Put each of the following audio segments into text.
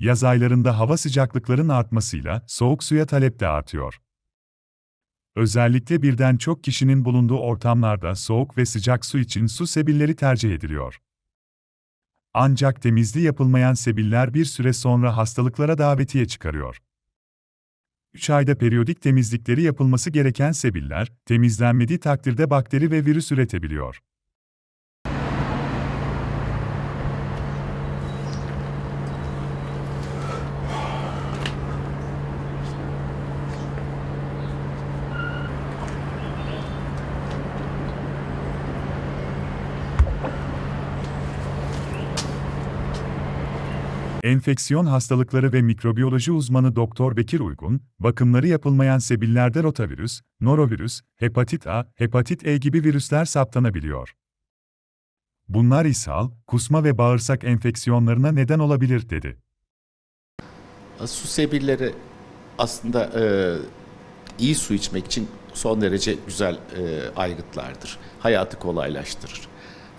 Yaz aylarında hava sıcaklıkların artmasıyla soğuk suya talep de artıyor. Özellikle birden çok kişinin bulunduğu ortamlarda soğuk ve sıcak su için su sebilleri tercih ediliyor. Ancak temizliği yapılmayan sebiller bir süre sonra hastalıklara davetiye çıkarıyor. 3 ayda periyodik temizlikleri yapılması gereken sebiller, temizlenmediği takdirde bakteri ve virüs üretebiliyor. Enfeksiyon hastalıkları ve mikrobiyoloji uzmanı Doktor Bekir Uygun, bakımları yapılmayan sebillerde rotavirüs, norovirüs, hepatit A, hepatit E gibi virüsler saptanabiliyor. Bunlar ishal, kusma ve bağırsak enfeksiyonlarına neden olabilir dedi. Su sebilleri aslında e, iyi su içmek için son derece güzel e, aygıtlardır. Hayatı kolaylaştırır.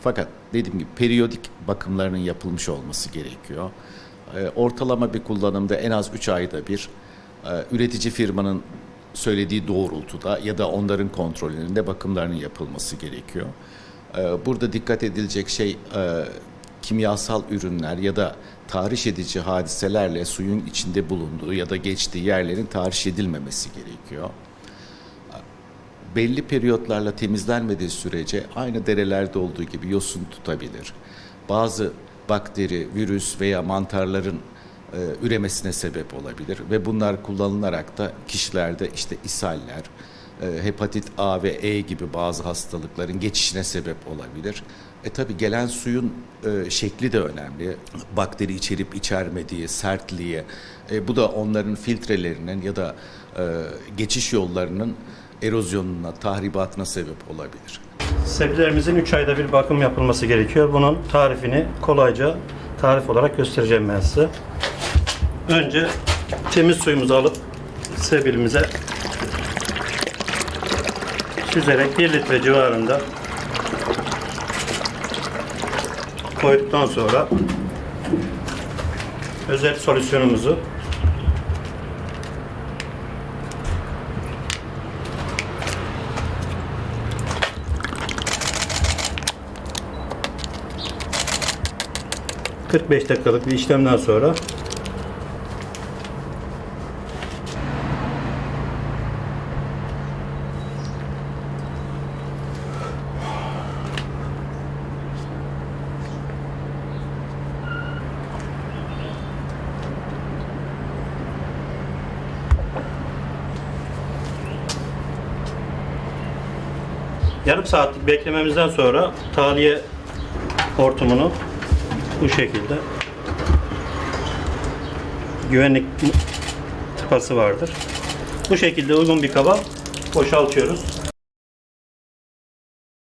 Fakat dediğim gibi periyodik bakımlarının yapılmış olması gerekiyor. E, ortalama bir kullanımda en az 3 ayda bir e, üretici firmanın söylediği doğrultuda ya da onların kontrolünde bakımlarının yapılması gerekiyor. E, burada dikkat edilecek şey e, kimyasal ürünler ya da tahriş edici hadiselerle suyun içinde bulunduğu ya da geçtiği yerlerin tahriş edilmemesi gerekiyor. Belli periyotlarla temizlenmediği sürece aynı derelerde olduğu gibi yosun tutabilir. Bazı bakteri, virüs veya mantarların e, üremesine sebep olabilir ve bunlar kullanılarak da kişilerde işte ishaller, e, hepatit A ve E gibi bazı hastalıkların geçişine sebep olabilir. E tabi gelen suyun e, şekli de önemli. Bakteri içerip içermediği, sertliği, e, bu da onların filtrelerinin ya da e, geçiş yollarının erozyonuna, tahribatına sebep olabilir. Sebzelerimizin 3 ayda bir bakım yapılması gerekiyor. Bunun tarifini kolayca tarif olarak göstereceğim ben size. Önce temiz suyumuzu alıp sebilimize süzerek 1 litre civarında koyduktan sonra özel solüsyonumuzu ...45 dakikalık bir işlemden sonra... Yarım saatlik beklememizden sonra tahliye hortumunu bu şekilde güvenlik tıpası vardır. Bu şekilde uygun bir kaba boşaltıyoruz.